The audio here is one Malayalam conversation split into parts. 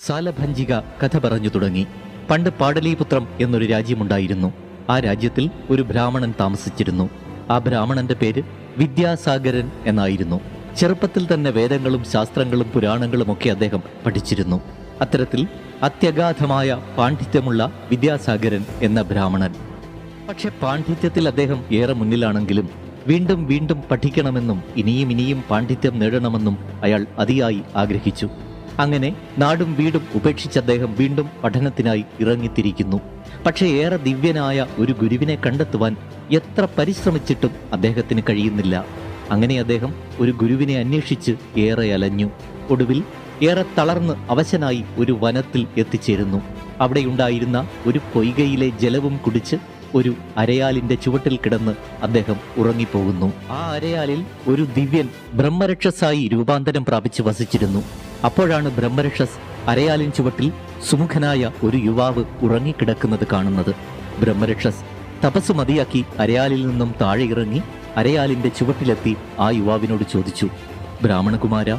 സാലഭഞ്ചിക കഥ പറഞ്ഞു തുടങ്ങി. പണ്ട് പാടലീപുത്രം എന്നൊരു രാജ്യമുണ്ടായിരുന്നു. ആ രാജ്യത്തിൽ ഒരു ബ്രാഹ്മണൻ താമസിച്ചിരുന്നു. ആ ബ്രാഹ്മണന്റെ പേര് വിദ്യാസാഗരൻ എന്നായിരുന്നു. ചെറുപ്പത്തിൽ തന്നെ വേദങ്ങളും ശാസ്ത്രങ്ങളും പുരാണങ്ങളും ഒക്കെ അദ്ദേഹം പഠിച്ചിരുന്നു. അത്തരത്തിൽ അത്യഗാധമായ പാണ്ഡിത്യമുള്ള വിദ്യാസാഗരൻ എന്ന ബ്രാഹ്മണൻ. പക്ഷെ പാണ്ഡിത്യത്തിൽ അദ്ദേഹം ഏറെ മുന്നിലാണെങ്കിലും വീണ്ടും വീണ്ടും പഠിക്കണമെന്നും ഇനിയും ഇനിയും പാണ്ഡിത്യം നേടണമെന്നും അയാൾ അതിയായി ആഗ്രഹിച്ചു. അങ്ങനെ നാടും വീടും ഉപേക്ഷിച്ച അദ്ദേഹം വീണ്ടും പഠനത്തിനായി ഇറങ്ങിത്തിരിക്കുന്നു. പക്ഷേ ഏറെ ദിവ്യനായ ഒരു ഗുരുവിനെ കണ്ടെത്തുവാൻ എത്ര പരിശ്രമിച്ചിട്ടും അദ്ദേഹത്തിന് കഴിയുന്നില്ല. അങ്ങനെ അദ്ദേഹം ഒരു ഗുരുവിനെ അന്വേഷിച്ച് ഏറെ അലഞ്ഞു. ഒടുവിൽ ഏറെ തളർന്ന് അവശനായി ഒരു വനത്തിൽ എത്തിച്ചേരുന്നു. അവിടെയുണ്ടായിരുന്ന ഒരു പൊയ്കയിലെ ജലവും കുടിച്ച് ഒരു അരയാലിന്റെ ചുവട്ടിൽ കിടന്ന് അദ്ദേഹം ഉറങ്ങിപ്പോകുന്നു. ആ അരയാലിൽ ഒരു ദിവ്യൻ ബ്രഹ്മരക്ഷസായി രൂപാന്തരം പ്രാപിച്ച് വസിച്ചിരുന്നു. അപ്പോഴാണ് ബ്രഹ്മരക്ഷസ് അരയാലിൻ ചുവട്ടിൽ സുമുഖനായ ഒരു യുവാവ് ഉറങ്ങിക്കിടക്കുന്നത് കാണുന്നത്. ബ്രഹ്മരക്ഷസ് തപസ് മതിയാക്കി അരയാലിൽ നിന്നും താഴെ ഇറങ്ങി അരയാലിന്റെ ചുവട്ടിലെത്തി ആ യുവാവിനോട് ചോദിച്ചു ബ്രാഹ്മണകുമാര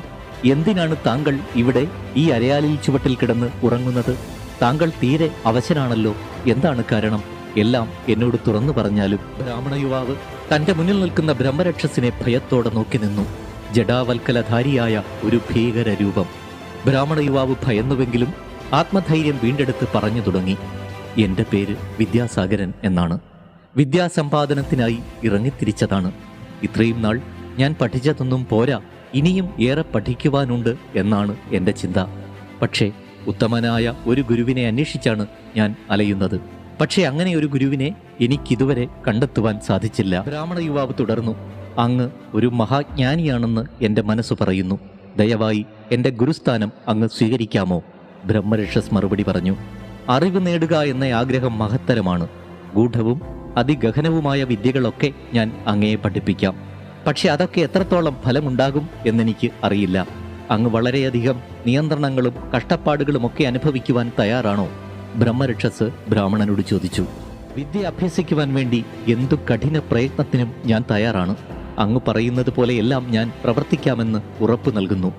എന്തിനാണ് താങ്കൾ ഇവിടെ ഈ അരയാലിൽ ചുവട്ടിൽ കിടന്ന് ഉറങ്ങുന്നത്? താങ്കൾ തീരെ അവശനാണല്ലോ. എന്താണ് കാരണം? എല്ലാം എന്നോട് തുറന്നു പറഞ്ഞാലും. ബ്രാഹ്മണ യുവാവ് തന്റെ മുന്നിൽ നിൽക്കുന്ന ബ്രഹ്മരക്ഷസിനെ ഭയത്തോടെ നോക്കി നിന്നു. ജഡാവൽക്കലധാരിയായ ഒരു ഭീകര രൂപം ബ്രാഹ്മണ യുവാവ് ഭയന്നുവെങ്കിലും ആത്മധൈര്യം വീണ്ടെടുത്ത് പറഞ്ഞു തുടങ്ങി. എന്റെ പേര് വിദ്യാസാഗരൻ എന്നാണ്. വിദ്യാസമ്പാദനത്തിനായി ഇറങ്ങിത്തിരിച്ചതാണ്. ഇത്രയും നാൾ ഞാൻ പഠിച്ചതൊന്നും പോരാ ഇനിയും ഏറെ പഠിക്കുവാനുണ്ട് എന്നാണ് എന്റെ ചിന്ത. പക്ഷേ ഉത്തമനായ ഒരു ഗുരുവിനെ അന്വേഷിച്ചാണ് ഞാൻ അലയുന്നത്. പക്ഷേ അങ്ങനെ ഒരു ഗുരുവിനെ എനിക്കിതുവരെ കണ്ടെത്തുവാൻ സാധിച്ചില്ല. ബ്രാഹ്മണ യുവാവ് തുടർന്നു. അങ്ങ് ഒരു മഹാജ്ഞാനിയാണെന്ന് എന്റെ മനസ്സ് പറയുന്നു. ദയവായി എന്റെ ഗുരുസ്ഥാനം അങ്ങ് സ്വീകരിക്കാമോ? ബ്രഹ്മരക്ഷസ് മറുപടി പറഞ്ഞു അറിവ് നേടുക എന്ന ആഗ്രഹം മഹത്തരമാണ്. ഗൂഢവും അതിഗഹനവുമായ വിദ്യകളൊക്കെ ഞാൻ അങ്ങയെ പഠിപ്പിക്കാം. പക്ഷെ അതൊക്കെ എത്രത്തോളം ഫലമുണ്ടാകും എന്നെനിക്ക് അറിയില്ല. അങ്ങ് വളരെയധികം നിയന്ത്രണങ്ങളും കഷ്ടപ്പാടുകളും ഒക്കെ അനുഭവിക്കുവാൻ തയ്യാറാണോ? ബ്രഹ്മരക്ഷസ് ബ്രാഹ്മണനോട് ചോദിച്ചു വിദ്യ അഭ്യസിക്കുവാൻ വേണ്ടി എന്തു കഠിന പ്രയത്നത്തിനും ഞാൻ തയ്യാറാണ്? അങ്ങ് പറയുന്നത് പോലെയെല്ലാം ഞാൻ പ്രവർത്തിക്കാമെന്ന് ഉറപ്പു നൽകുന്നു